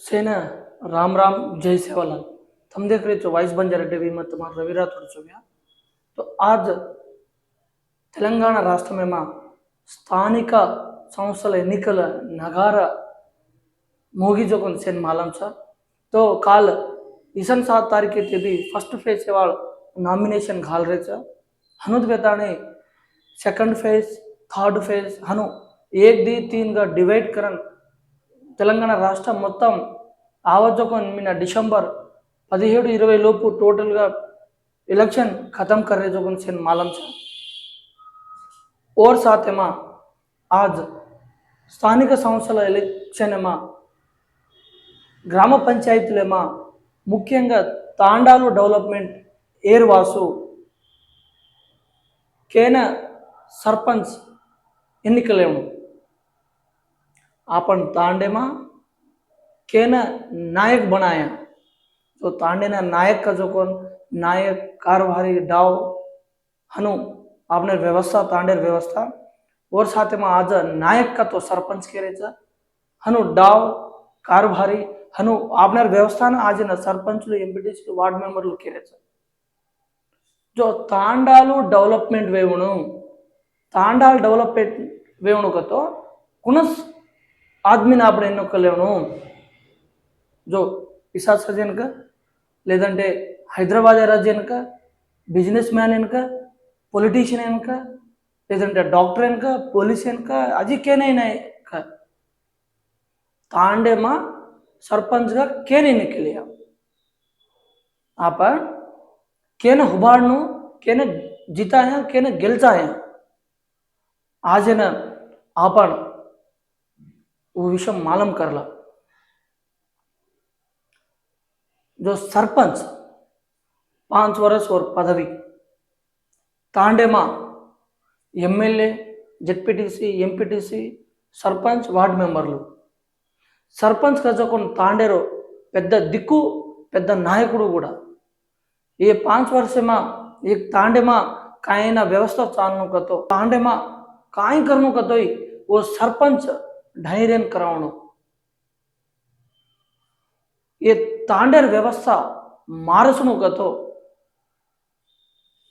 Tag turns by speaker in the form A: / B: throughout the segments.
A: सेना राम राम जय सेवालाल हम देख रहे हो वाइस बंजारा टीवी में तुम्हारा रवि राठौड़ చూవ్యా तो आज తెలంగాణ రాష్ట్రమేమా స్థానిక సంస్థల ఎన్నికల నగార मोगी सेन मालूम सर तो काल इसन सात तारीख के भी फर्स्ट फेज से वाल नॉमिनेशन घाल रहे sir हनुद बेताने second phase third phase Hanu Ek the తీన్గా divide కరన్ తెలంగాణ రాష్ట్రం మొత్తం ఆవజోకన్ మిన డిసెంబర్ పదిహేడు ఇరవై లోపు టోటల్గా ఎలక్షన్ ఖతం కర్రే జోకన్ సెన్ మాలం సార్ ఓర్ సాతేమా ఆజ్ స్థానిక సంస్థల ఎలక్షన్ ఏమా గ్రామ పంచాయతీలేమా ముఖ్యంగా తాండాలు డెవలప్మెంట్ ఏర్ వాసు కేన सरपंच ఎన్నికలేము આપણ તાંડેમાં કેને નાયક બનાયા? તો તાंडेના નાयक का जो कौन नायक કારભારી, ડાવ, હનુ, આપને વ્યવસ્થા તાंडेर વ્યવસ્થા. और साथ में आज नायक का तो सरपंच करे છે. હનુ, ડાવ, કારભારી, હનુ આપને વ્યવસ્થાના આજના સરપંચలు ఎంపీటీసీలు వార్డ్ మెంబర్లు કરે છે. જો તાंडाలు ડેવલપમેન્ટ વેવણું તાंडाल ડેવલપમેન્ટ વેવણું કતો કુણસ आदमी ने अपने इनको लेन जो पिशाच राजनक लेदे हईदराबाद राजनक बिज़नेस मैन एनक पोलीटन का लेदे डॉक्टर एनक पोलीस एनक अजीन ताम सर्पंच कैन इन के लिए आप कैन हुबाड़ कैन जिताया कैन गिलचाया आज ना आपन वो विषय मालूम करला जो सरपंच पांच वर्ष और पदवी तांडेमा MLA ZPTC MPTC sarpanch ward మెంబర్లు సర్పంచ్ కజకొని తాండేరు పెద్ద దిక్కు పెద్ద నాయకుడు కూడా ये पांच वर्ष में एक तांडे में काहे ना व्यवस्था चालनु कतो तांडे में काई ధైర్యం కరవడం ఈ తాండేర్ వ్యవస్థ మారసుముఖతో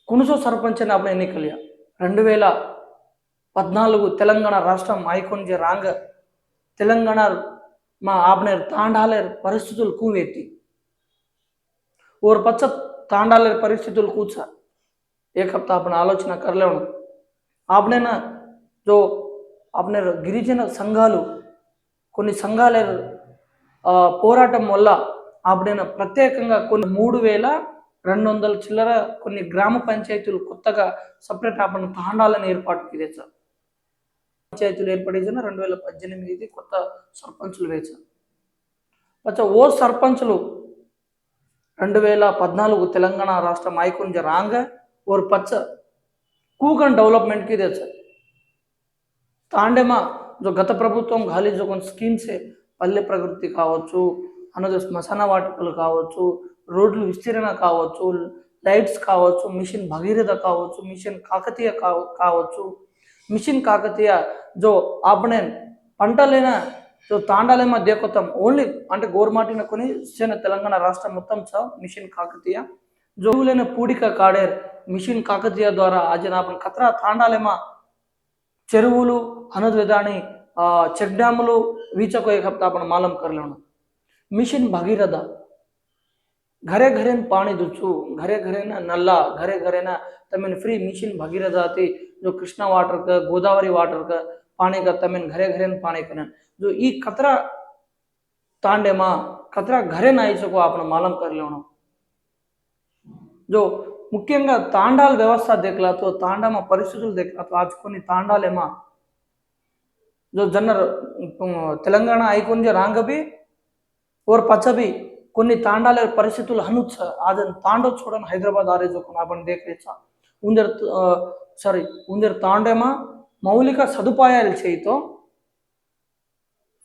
A: కునుసు సర్పంచ్ అప్పుడు ఎన్నికలు రెండు వేల పద్నాలుగు తెలంగాణ రాష్ట్రం మాయకొంజ రాంగ తెలంగాణ మా ఆపనేరు తాండాలేరు పరిస్థితులు కూవెత్తి ఓరు పచ్చ தாண்டாளர் పరిస్థితులు కూర్చా ఏకప్త ఆపన ఆలోచన కర్లేవను. ఆపనైనా జో అప్నర్ గిరిజన సంఘాలు కొన్ని సంఘాల పోరాటం వల్ల ఆపడైన ప్రత్యేకంగా కొన్ని మూడు వేల రెండు వందల చిల్లర కొన్ని గ్రామ పంచాయతీలు కొత్తగా సపరేట్ ఆపణ తాండాలను ఏర్పాటు చేశారు పంచాయతీలు ఏర్పడేసిన రెండు వేల పద్దెనిమిది కొత్త సర్పంచులు వేశారు అచ్చా ఓ సర్పంచులు రెండు వేల పద్నాలుగు తెలంగాణ రాష్ట్రం ఐకొంజ రాంగ ఓరు పచ్చ కూకన్ డెవలప్మెంట్కి తెచ్చారు తాండేమా జో గత ప్రభుత్వం గాలి జో కొన్ని స్కీమ్స్ పల్లె ప్రకృతి కావచ్చు అన్నది శ్మశాన వాటికలు కావచ్చు రోడ్లు విస్తీర్ణ కావచ్చు లైట్స్ కావచ్చు మిషన్ భగీరథ కావచ్చు మిషన్ కాకతీయ కావచ్చు. మిషన్ కాకతీయ జో ఆపణే పంటలైన సో తాండాలేమ దేకొత్తం. ఓన్లీ అంటే గోరుమాటిన కొని చిన్న తెలంగాణ రాష్ట్రం మొత్తం సా మిషన్ కాకతీయ. జోవులైన పూడిక కాడేర్ మిషన్ కాకతీయ ద్వారా ఆజనాపన కత్రా తాండాలేమా చెరువులు అనద్ విధాని చెక్ డ్యాములు వీచకు एक हफ्ता आपण मालूम करलेलो मिशन भगीरथ घरे घरे पाणी दुचू घरे घरे ना नल्ला घरे घरे ना तमें फ्री मिशन भगीरथ आती जो कृष्णा वाटर का गोदावरी वाटर का पानी का तमें घरे घरे पाणी करन जो ई कतरा तांडे मा कतरा घरे ना सको आपण मालूम करलेलो जो ముఖ్యంగా తాండాల వ్యవస్థ దిగులతో తాండమ పరిస్థితుల దిగులతో ఆచుకొని తాండాలేమా జొన్న తెలంగాణ ఐకొంజ రాంగబి ఓర్ పచ్చబి కొన్ని తాండాల పరిస్థితులు హనుచ్చ ఆదన్ తాండో చూడని హైదరాబాద్ ఆరే జోకం ఆపణ దేకరేచ ఉందరు సారీ ఉందరు తాండేమా మౌలిక సదుపాయాలు చేయితో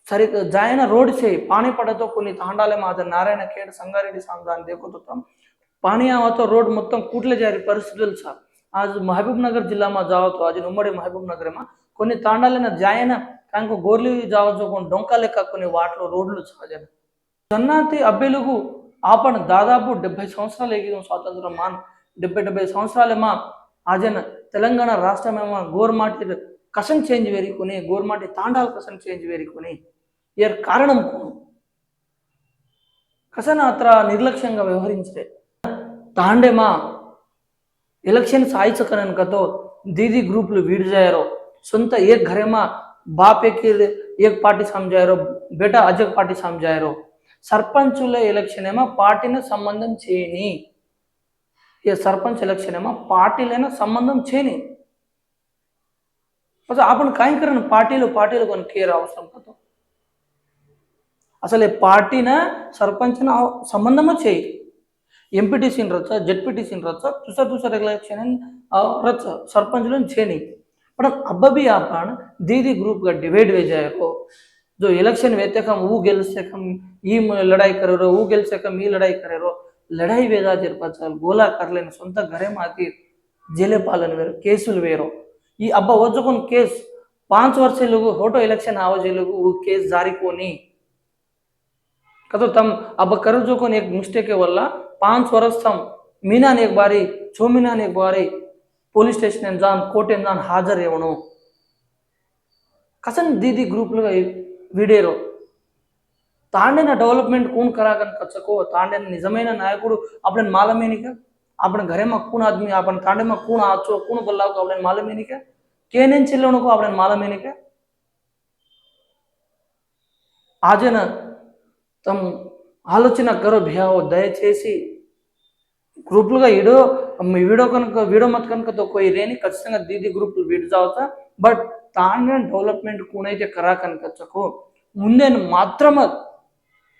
A: సరి జాయన రోడ్ చేయి పానీపడతో కొన్ని తాండాలేమో అతను నారాయణ ఖేడ్ సంగారెడ్డి సాంగ్ దాన్ని దేకుతుంటాం પાણી આવતો રોડ મતમ કૂટલે જારી పరిస్థితులు సార్. ఆజ్ మహబూబ్నగర్ జిల్లాમાં જાవતો આજે ఉమ్మడి మహబూబ్నగర్માં కొన్ని తాండాలైన జాయన కాంకు గోర్లీ జావచ్చు కొన్ని డొంక లెక్క కొన్ని వాటిలో రోడ్లు సాగాను సన్నాతి అబ్బెలుగు ఆపణ దాదాపు డెబ్బై సంవత్సరాలు ఎగిరిన స్వాతంత్రం మాన్ డెబ్బై డెబ్బై సంవత్సరాలేమా ఆజన తెలంగాణ రాష్ట్రమేమో గోర్మాటి కసం చేంజ్ వేరుకొని గోర్మాటి తాండాల కసం చేంజ్ వేరుకొని ఏ కారణం కసన అత్ర నిర్లక్ష్యంగా వ్యవహరించలేదు ತಾಂಡೆಮ ಎಲೆಕ್ಷನ್ ಸಾಯಿಸಕರ దీది ದೀದಿ ಗ್ರೂಪ್ಲು వీడిజాయారో సొంత ఏ ఘరేమా బాపేకి ఏక్ పార్టీ సమజాయారో బేటా అజక్ పార్టీ సమజాయారో సర్పంచుల ఎలక్షన్ ఏమో పార్టీని సంబంధం చేయని. ఏ సర్పంచ్ ఎలక్షన్ ఏమో పార్టీలైనా సంబంధం చేయని. అసలు ఆపణ కాయంకరణ పార్టీలు పార్టీలు కొన్ని కేర్ అవసరం కదా అసలు ఏ పార్టీన సర్పంచ్ సంబంధమో చేయి. ಎಂ ಪಿ ಟಿ ಸಿನ ರಚ ಜೆಡ್ ಪಿ ಟಿ ಸಿನ ರಚ ತುಸ ತುಸ ರೆಗ್ಯುಲೇಷನ್ रच सरपंच छेनी पर अब भी आप दीदी ग्रुप का डिवाइड डिबेट जाए को जो इलेक्शन वे तक वो गेल से कम ई लड़ाई करे रो वो गेल से कम ई लड़ाई करे रो लड़ाई वेगा जिर पचल गोला कर लेन सोंत घरे माती जेले पालन वेरो केसुल वेरो ई जो वजकोन केस पाँच वर्ष से लोग होटो इलेक्शन आवे जे लोग वो केस जारी को नहीं कतो तम अब करो जो कोन एक मिस्टेक है वल्ला પાંચ વર્ષથી મહિનાને એક બારી છ મહિનાને એક બારી પોલીસ સ્ટેશને જાન કોર્ટે જાન હાજર રહેવાનું కసన్ దీది గ్రూప్లుగా వీడేరో తాండైన డెవలప్మెంట్ కూన్ కరాగన్ కచ్చకో తాండైన నిజమైన నాయకుడు అప్పుడు మాలమేనిక అప్పుడు గరేమ కూన్ ఆద్మీ అప్పుడు తాండేమ కూన్ ఆచో కూన్ బల్లాకు అప్పుడు మాలమేనిక కేనేం చెల్లనుకు అప్పుడు మాలమేనిక ఆజన తమ ఆలోచన కరో భ్యావో దయచేసి గ్రూపులుగా ఈడు వీడియో కనుక వీడియో మత కనుక తక్కువ ఇరేని ఖచ్చితంగా దీది గ్రూపులు విడిజావుతా ಬಟ್ ತಾನೇ ಡೆವಲಪ್ಮೆಂಟ್ ಕೂನೈತೆ ಕರಾ ಕನ್ಕಚ್ಚಕು ಮುಂದೇನು ಮಾತ್ರ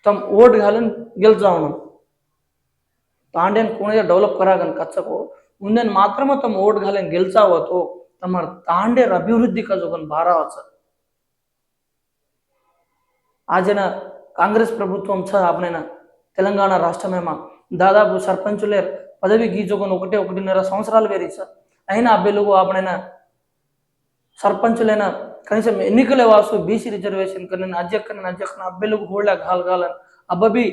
A: ತಮ್ಮ ಓಟ್ ಗಾಲನ್ ಗೆಲ್ಸಾವನು ತಾಂಡೇನ್ ಕೂನೈತೆ ಡೆವಲಪ್ ಕರಾ ಕನ್ಕಚ್ಚಕು ಮುಂದೇನು ಮಾತ್ರ ತಮ್ಮ ಓಟ್ ಗಾಲನ್ ಗೆಲ್ಸಾವತ್ತು ತಮ್ಮ ತಾಂಡೇರ್ ಅಭಿವೃದ್ಧಿ ಕಜೋಗನ್ ಭಾರವಚ ಆಜನ ಕಾಂಗ್ರೆಸ್ ప్రభుత్వం చ తెలంగాణ రాష్ట్రమేమా దాదాపు సర్పంచులే పదవి గీచుకొని ఒకటే ఒకటిన్నర సంవత్సరాలు వేరి సార్ అయినా అభ్యర్థులకు ఆపనైన సర్పంచులైన కనీసం ఎన్నికలే వాసు బీసీ రిజర్వేషన్ కన్నా అధ్యక్షన అధ్యక్షన అభ్యర్థులకు హోళ్ళ घालगालन అబ్బబి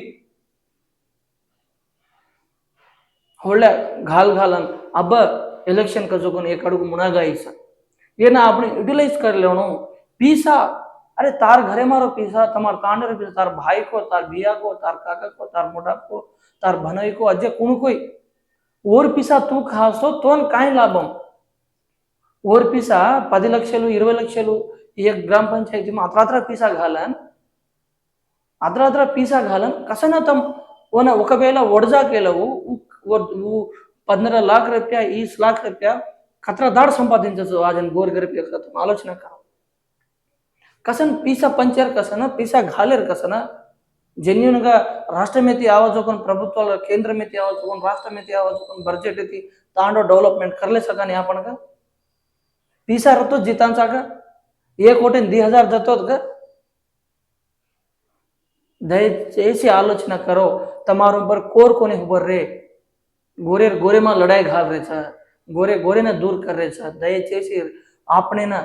A: होळ्या घाल घालन अब इलेक्शन का जो एक अड़गु मुनागाई सा ये ना आपने यूटिलाइज कर लेनो पीसा अरे तार घरे मारो पीसा तमार तांडर पीसा तार भाई को तार बिया को तार काका को तार मोटा को তার ভানৈকো অজ্ঞে কুণকই ఓర్ పిసా తూ ఖాస్తో తోన్ కాయ్ లాభం ఓర్ పిసా పది లక్షలు ఇరవై లక్షలు ఈ గ్రామ పంచాయతీ అత్రాత్ర పీసా ఘాలన్ అత్రాత్ర పీసా ఘాలన్ కసన తమ్ ఓన ఒకవేళ ఒడజా కేలవు పంద్ర లాక్ రూపాయ ఈ లాక్ రూపాయ కత్ర దాడ్ సంపాదించచ్చు ఆజన్ గోర్ గరిప ఆలోచన కావు కసన్ పీసా పంచర్ కసన పీసా ఘాలేర్ కసన జెన్యున్గా రాష్ట్రం అయితే యావచ్చుకొని ప్రభుత్వాల కేంద్రం అయితే యావచ్చుకొని రాష్ట్రం అయితే యావచ్చుకొని బడ్జెట్ అయితే దాంట్లో డెవలప్మెంట్ కర్లే సగా యాపనగా తీసారతో జీతాంచాక ఏ కోటి ది హజార్ జతోగా దయచేసి ఆలోచన కరో తమారు బర్ కోరుకొని బర్రే గోరే గోరే మా లడాయి ఘాల్ రే సార్ గోరే గోరేన దూర్ కర్రే సార్ దయచేసి ఆపణైన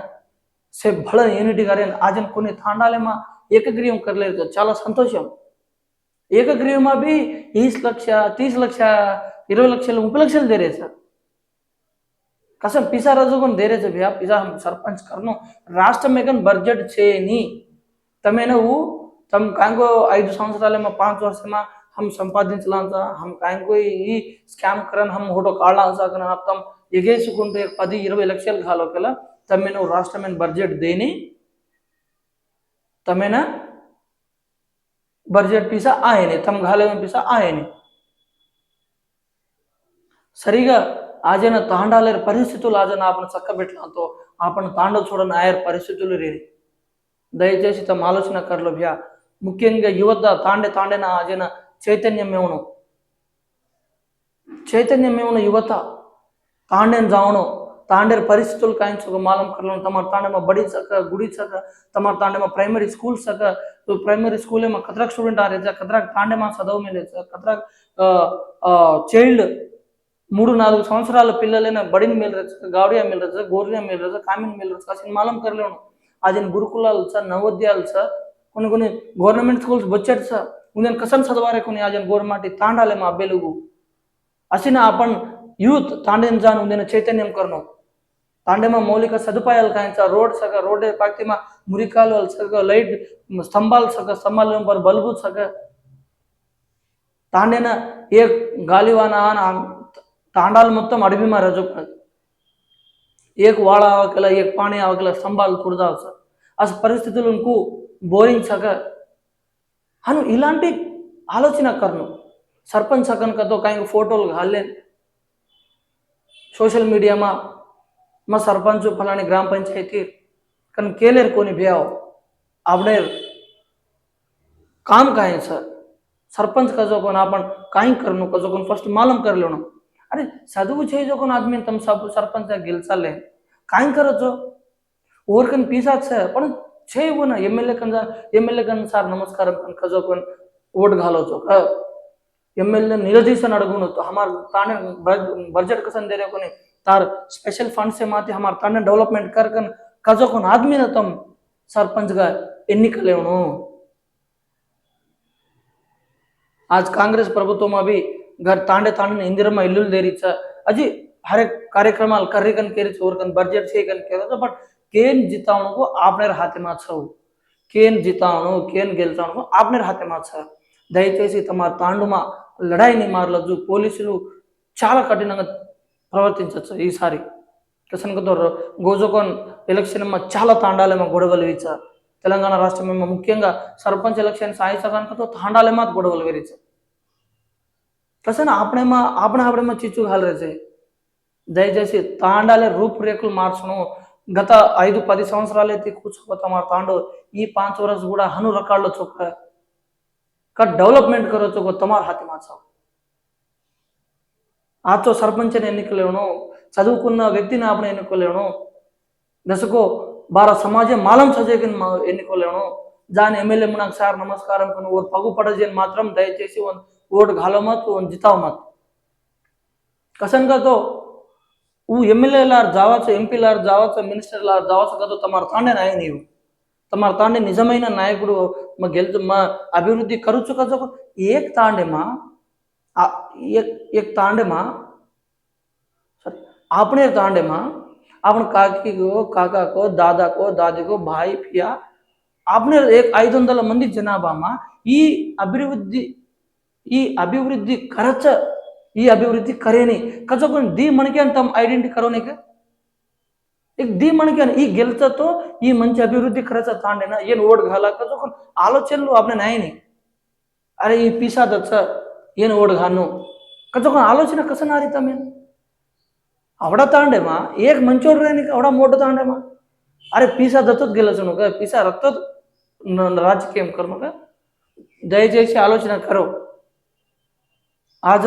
A: సే భళ యూనిటీ గారే ఆజన్ కొన్ని తాండాలేమా ఏకగ్రీవం కర్లేదు చాలా సంతోషం ఏకగ్రీవం అవి ఈస్ లక్ష తీస్ లక్ష ఇరవై లక్షలు ముప్పై లక్షలు దేరే సార్. కసం పిసా రజుకొని దేరే సార్ భయ్యా పిసా సర్పంచ్ కర్ను రాష్ట్రం ఏకన్ బడ్జెట్ చేయని తమే నువ్వు తమ కాంకో ఐదు సంవత్సరాలేమో పాంచ్ వర్షమా हम సంపాదించలాంసా हम కాంకో ఈ స్కామ్ కరన్ हम హోటో కాళ్ళాంసా కరన్ అర్థం ఎగేసుకుంటే పది ఇరవై లక్షలు కాలోకల తమ్మే నువ్వు రాష్ట్రమైన బడ్జెట్ దేని. తమేనా బర్జెట్ పీస ఆయనే తమ్ఘాలయం పీస ఆయనే. ಸರಿಗ ಆಜನ ತಾಂಡಾಲೇರ ಪರಿಸ್ಥಿతులు ఆజన ఆపన చక్కబెట్టడంతో ఆపన తాండ చూడని ఆయర్ పరిస్థితులు రేరి. దయచేసి తమ ఆలోచన కర్లభ్య ముఖ్యంగా యువత తాండే తాండేన ఆజన చైతన్యమేమను చైతన్యమేమను యువత? తాండేన్ జావను? తాండేర్ పరిస్థితులు కాయించుక మాలం కర్లను తమ తాండేమ బడి సక గుడి సక తమ తాండేమ ప్రైమరీ స్కూల్ సక प्राइमरी स्कूल में कतराक स्टूडेंट आ रहे थे कतराक तांडे మా చదవ మీద కతరాక్ చైల్డ్ మూడు నాలుగు సంవత్సరాల పిల్లలైన బడిని మిలరచ్చు గావడియా మిలరచ్చు గోరియా మిలరచ్చు కామిన్ మిలరచ్చు కాసిన మాలం కర్లేను అదిన గురుకులాలు సార్ నవోదయాలు సార్ కొన్ని కొన్ని గవర్నమెంట్ స్కూల్స్ వచ్చారు సార్ उद्या कसन सदवारे कोणी अजून गोरमाटी तांडाले मा बेलुगू अशी ना आपण యూత్ తాండేని జాను నేను చైతన్యం కర్ను తాండేమా మౌలిక సదుపాయాలు కాయించా రోడ్ సగ రోడ్ పాక్తిమా మురికాలు చక్కగా లైట్ స్తంభాలు చక్క స్తంభాలు వారు బల్బు చక్క తాండైన ఏ గాలివాన తాండాలు మొత్తం అడవి మా రజ ఏక్ వాళ్ళ ఆవకల ఏక్ పాణి ఆవకల స్తంభాలు కుడదావు సార్ ఆ పరిస్థితులకు బోరించాక అను ఇలాంటి ఆలోచన కర్ను. సర్పంచ్ అక్కను కదో కాయ ఫోటోలు కాలేను సోషల్ మీడియామా మా సర్పంచ్ ఫలాని గ్రామ పంచాయతీ কারণ কেলের কোনি বেয়াও આપણે કામ કાંઈ છે સરપંચ કજો કોણ આપણ કાંઈ કરનું કજો કોણ ફર્સ્ટ માલમ કરી લેણો અરે સાધુ છે જો કોણ આદમી તમે સરપંચ ગેલસા લે કાંઈ કરો છો ઓર કન પીસા છે પણ છે એવું ને એમએલએ કન એમએલએ કન સાર નમસ્કાર કન કજો કોણ વોટ ઘાલો છો એમએલએ નિરજી સન અડગુનો તો હમાર તાને બજેટ કસન દે રે કોને તાર સ્પેશિયલ ફંડ સે માથે હમાર તાને ડેવલપમેન્ટ કર કન डेवलपमेंट कर कन कजो कोण आदमी ना तम सरपंच గా ఎన్నికలేవును आज काँग्रेस ప్రభుత్వం అవి घर तांडे तांडे इंदिरम्मा इल्लुल देरीचा अजी हर एक कार्यक्रमाल कर्रिकन केरीच ओरकन बजट सेकन केरच बट केन जितावणको आपनेर हातेमा छौ కేన్ జితాను కేన్ గెలిచాను ఆప్నేర్ హాతే మా సార్ దయచేసి తమ తాండుమా లడాయిని మారలదు పోలీసులు చాలా కఠినంగా ప్రవర్తించవచ్చు ఈసారి కసనకతో గోజోకోన్ ఎలక్షన్ మా చాలా తాండాలేమో గొడవలు ఇచ్చా తెలంగాణ రాష్ట్రం మేము ముఖ్యంగా సర్పంచ్ ఎలక్షన్ సాయి సగానికతో తాండాలేమా గొడవలు వేరించా కసన ఆపణేమా ఆపణ ఆపడేమా చిచ్చు కాలరేసే దయచేసి తాండాలే రూపురేఖలు మార్చను గత ఐదు పది సంవత్సరాలైతే కూర్చోపోతాం ఆ తాండో ఈ పాంచ్ వరస్ కూడా హను రకాల్లో చొక్క का डेव्हलपमेंट करायचो गो तमार हाती माझा ఆచో సర్పంచ్ని ఎన్నికలేను చదువుకున్న వ్యక్తిని ఆపన ఎన్నుకోలేను. దశకో భారత సమాజం మాలం సజేకిని ఎన్నుకోలేను. దాని ఎమ్మెల్యే నాకు సార్ నమస్కారం కొన్ని ఓ పగుపడజేని మాత్రం దయచేసి ఓటు ఘాలో మత్ ఓన్ జితావు మత్ కసన్గతో ఊ ఎమ్మెల్యేలారు జావచ్చు ఎంపీలారు జావచ్చు మినిస్టర్లారు జావచ్చు కదా తమరు తాండే నాయ నీవు. తమరు తాండే నిజమైన నాయకుడు మా గెలుచు మా అభివృద్ధి కరుచు కదా ఏక్ తాండేమా? ఏక్ తాండేమా? आपने తాండేమా అప్పుడు આપણે కాకికో కాకాకో దాదాకో దాదికో భాయ్ పియా ఆప్నే ఐదు వందల మంది జనాభామా ఈ అభివృద్ధి ఈ అభివృద్ధి కరచ ఈ అభివృద్ధి కరేని కచకొని ది మనకి అంత ఐడెంటి కరోనిక एक दी మనకి ఈ గెలిచతో ఈ మంచి అభివృద్ధి కరచ తాండేనా ఏం ఓడు కాల కచకొని ఆలోచనలు ఆప్నే నాయని అరే ఈ పిసా దచ్చ ఏం ఓడ్ ఘాను కచకొని ఆలోచన కసనారితమేను अवड़ा तांड मा, एक मंचोरियन एवढा मोठा तांड आहे मा। अरे पीसा पिसा दत्तच गेलाच नका पिसा रक्तच రాజకీయం కర్మగా దయచేసి आलोचना करो। आज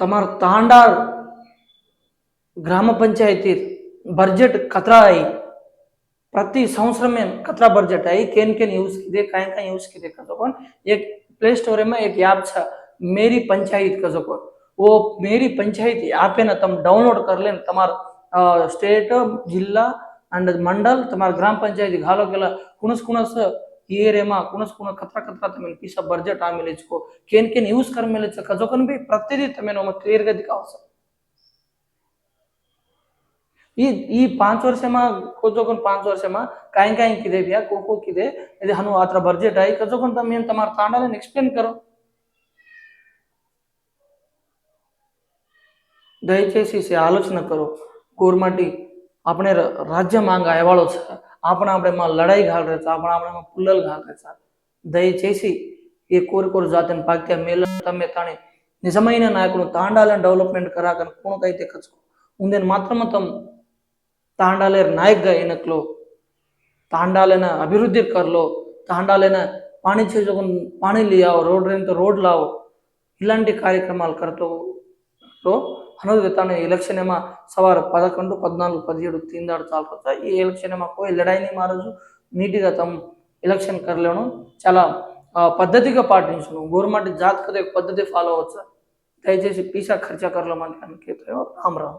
A: तमार తాండార్ ग्राम पंचायती బడ్జెట్ कतरा आई। प्रति संवत्सर में खतरा budget I. Cane cane use कीजिए कहीं कहीं यूज़ कीजिए का जोकोन। एक प्ले स्टोर में एक याप छा। मेरी पंचायत का जो जोकोन। वो मेरी पंचायत ऐप है ना डाउनलोड कर लेना तुम्हारा स्टेट जिला एंड मंडल तुम्हारा ग्राम पंचायत घालो के कुणस कुणस ये रे कुणस कुण खतरा खतरा तमें पीस बर्जट आमेले इसको केन केन यूज कर मेले कजोकन भी प्रतिदी तमें क्लियर गति का आवश्यक ಈ ಈ ಪಾಂಚ್ ವರ್ಷಮ ಕೊಜೋಕೊಂಡ್ ಪಾಂಚ್ ವರ್ಷಮ ಕಾಯಿ ಕಾಯಿ ಕಿದೆ ಬ್ಯಾ ಕೋಕೋ ಕಿದೆ ಇದು ಹನು ಆತರ ಬರ್ಜೆಟ್ ಆಯಿ ಕಜೋಕೊಂಡ್ ತಮ್ಮ ಏನ್ ತಮ್ಮ ತಾಂಡಲ್ಲ ಎಕ್ಸ್ಪ್ಲೇನ್ ಕರೋ દયચેસી છે આલોચના કરો કોરમાટી આપણે રાજ્ય માંગ అప్పుడు అప్పుడే మా లడాయి લડાઈ సార్ అప్పుడు అప్పుడే మా పుల్లలు ઘાલ సార్. దయచేసి ఈ కోరుకోరు జాతిని పాకితే మేలు తమ్మే నిజమైన నాయకుడు తాండాలని డెవలప్మెంట్ కరాకని కూణకైతే ఖర్చు ఉందని మాత్రం తమ్ తాండాలే నాయక్గా ఈయనకులో తాండాలైన అభివృద్ధి కర్లో తాండాలైన పాణి చేసుకు పాణీలు ఇవ్వవు రోడ్డు రోడ్లు ఆవు ఇలాంటి కార్యక్రమాలు కరతో తో హనుద్ ఎలక్షన్ ఏమో సవారు పదకొండు పద్నాలుగు పదిహేడు తిందాడు చాలుతా ఈ ఎలక్షన్ ఏమకు పోయి లడాయిని మారజు నీట్గా తమ ఎలక్షన్ కర్లను చాలా పద్ధతిగా పాటించను గవర్నమెంట్ జాతకత పద్ధతి ఫాలో అవ్వచ్చు? దయచేసి పీసా ఖర్చా కర్లో మనకి రామ్ రామ్